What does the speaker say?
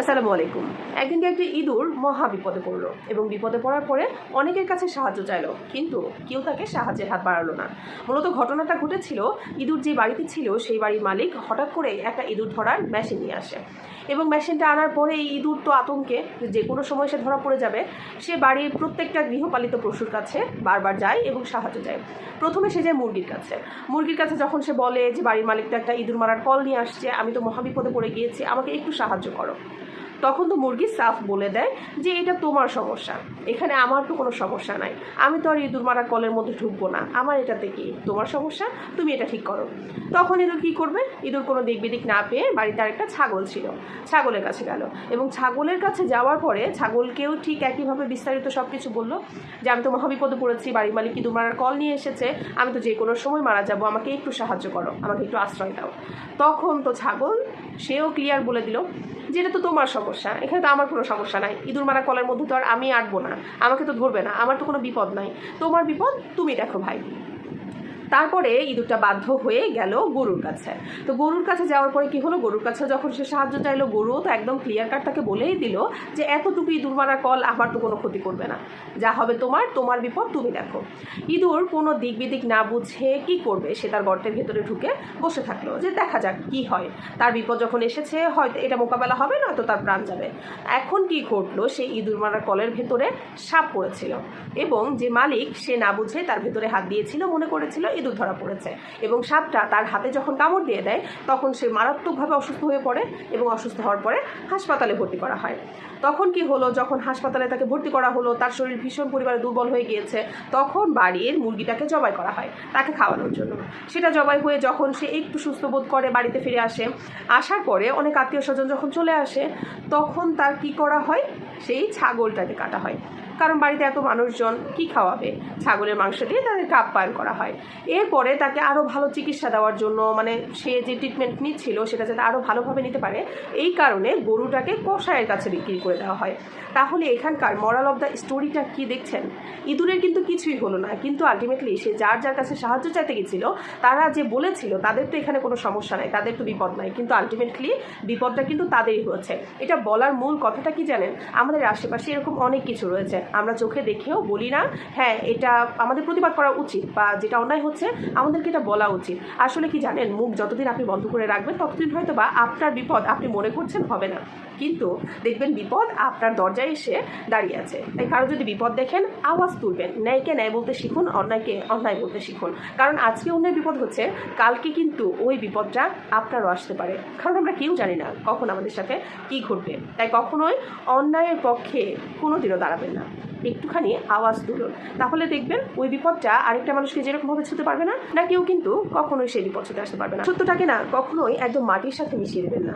আসসালামু আলাইকুম। একদিনকে একটি ইঁদুর মহা বিপদে পড়ল এবং বিপদে পড়ার পরে অনেকের কাছে সাহায্য চাইলো, কিন্তু কেউ তাকে সাহায্যের হাত বাড়ালো না। মূলত ঘটনাটা ঘটেছিল, ইঁদুর যে বাড়িতে ছিল সেই বাড়ির মালিক হঠাৎ করে একটা ইঁদুর ধরার মেশিন নিয়ে আসে। এবং মেশিনটা আনার পরে এই ইঁদুর তো আতঙ্কে, যে কোনো সময় সে ধরা পড়ে যাবে। সে বাড়ির প্রত্যেকটা গৃহপালিত পশুর কাছে বারবার যায় এবং সাহায্য চায়। প্রথমে সে যায় মুরগির কাছে। মুরগির কাছে যখন সে বলে যে, বাড়ির মালিক তো একটা ইঁদুর মারার কল নিয়ে আসছে, আমি তো মহাবিপদে পড়ে গিয়েছি, আমাকে একটু সাহায্য করো। তখন তো মুরগি সাফ বলে দেয় যে এটা তোমার সমস্যা। এখানে আমার তো কোনো সমস্যা নাই। আমি তো আর ইঁদুর মারা কলের মধ্যে ঢুকবো না। আমার এটাতে কি তোমার সমস্যা? তুমি এটা ঠিক করো। তখন ইঁদুর কী করবে? ইঁদুর কোনো দিক বিদিক না পেয়ে বাড়িতে আরেকটা ছাগল ছিল। ছাগলের কাছে গেল। এবং ছাগলের কাছে যাওয়ার পরে ছাগলকেও ঠিক একইভাবে বিস্তারিত সব কিছু বলল যে, আমি তো মহাবিপদে পড়েছি। বাড়ির মালিক ইঁদুর মারার কল নিয়ে এসেছে। আমি তো যে কোনো সময় মারা যাব। আমাকে একটু সাহায্য করো। আমাকে একটু আশ্রয় দাও। তখন তো ছাগল সেও ক্লিয়ার বলে দিল যে, এটা তো তোমার সমস্যা। এখানে তো আমার কোনো সমস্যা নাই। ইঁদুর মারা কলের মধ্যে তো আর আমি আঁটবো না। আমাকে তো ধরবে না। আমার তো কোনো বিপদ নাই। তোমার বিপদ তুমি দেখো ভাই। তারপরে ইঁদুরটা বাধ্য হয়ে গেল গরুর কাছে। তো গরুর কাছে যাওয়ার পরে কি হলো? গরুর কাছে যখন সে সাহায্য চাইলো গরু তো একদম ক্লিয়ার কাট তাকে বলেই দিল যে এতটুকু ইঁদুর মারা কল, আমার তো কোনো ক্ষতি করবে না। যা হবে তোমার তোমার বিপদ তুমি দেখো। ইঁদুর কোনো দিক বিদিক না বুঝে কি করবে, সে তার গর্তের ভেতরে ঢুকে বসে থাকল যে দেখা যাক কি হয়। তার বিপদ যখন এসেছে, হয়তো এটা মোকাবেলা হবে না তো তার প্রাণ যাবে। এখন কি ঘটলো? সেই ইঁদুর মারা কলের ভেতরে সাপ পড়েছিল এবং যে মালিক সে না বুঝে তার ভেতরে হাত দিয়েছিল, মনে করেছিল ইঁদুর ধরা পড়েছে এবং সাপটা তার হাতে যখন কামড় দিয়ে দেয়, তখন সে মারাত্মকভাবে অসুস্থ হয়ে পড়ে এবং অসুস্থ হওয়ার পরে হাসপাতালে ভর্তি করা হয়। তখন কি হলো? যখন হাসপাতালে তাকে ভর্তি করা হলো, তার শরীর ভীষণ পরিমাণে দুর্বল হয়ে গিয়েছে, তখন বাড়ির মুরগিটাকে জবাই করা হয় তাকে খাওয়ানোর জন্য। সেটা জবাই হয়ে যখন সে একটু সুস্থ বোধ করে বাড়িতে ফিরে আসে, আসার পরে অনেক আত্মীয় স্বজন যখন চলে আসে, তখন তার কি করা হয়? সেই ছাগলটাকে কাটা হয়। কারণ বাড়িতে এত মানুষজন কি খাওয়াবে? ছাগলের মাংস দিয়ে তাদেরকে আপ্যায়ন করা হয়। এরপরে তাকে আরও ভালো চিকিৎসা দেওয়ার জন্য মানে সে যে ট্রিটমেন্ট নিচ্ছিল, সেটা যাতে আরও ভালোভাবে নিতে পারে, এই কারণে গরুটাকে কষায়ের কাছে বিক্রি করে দেওয়া হয়। তাহলে এখানকার মরাল অফ দ্য স্টোরিটা কি দেখছেন? ইঁদুরের কিন্তু কিছুই হলো না, কিন্তু আলটিমেটলি সে যার যার কাছে সাহায্য চাইতে গেছিল, তারা যে বলেছিল, তাদের তো এখানে কোনো সমস্যা নাই, তাদের তো বিপদ নাই, কিন্তু আলটিমেটলি বিপদটা কিন্তু তাদেরই হয়েছে। এটা বলার মূল কথাটা কি জানেন? আমাদের আশেপাশে এরকম অনেক কিছু রয়েছে। আমরা চোখে দেখেও বলি না হ্যাঁ এটা আমাদের প্রতিবাদ করা উচিত বা যেটা অন্যায় হচ্ছে, আমাদেরকে এটা বলা উচিত। আসলে কি জানেন, মুখ যতদিন আপনি বন্ধ করে রাখবেন, ততদিন হয়তো বা আপনার বিপদ আপনি মনে করছেন হবে না। কিন্তু দেখবেন বিপদ আপনার দরজায় এসে দাঁড়িয়ে আছে। তাই কারও যদি বিপদ দেখেন, আওয়াজ তুলবেন। ন্যায়কে ন্যায় বলতে শিখুন, অন্যায়কে অন্যায় বলতে শিখুন। কারণ আজকে অন্যায় বিপদ হচ্ছে, কালকে কিন্তু ওই বিপদটা আপনারও আসতে পারে। কারণ আমরা কেউ জানি না কখন আমাদের সাথে কি ঘটবে। তাই কখনোই অন্যায়ের পক্ষে কোনোদিনও দাঁড়াবেন না। একটুখানি আওয়াজ তুলুন। তাহলে দেখবেন ওই বিপদটা আরেকটা মানুষকে যেরকমভাবে ছুতে পারবে না না কেউ কিন্তু কখনোই সেই বিপদ ছুতে আসতে পারবে না। সত্যটাকে না, কখনোই একদম মাটির সাথে মিশিয়ে দেবেন না।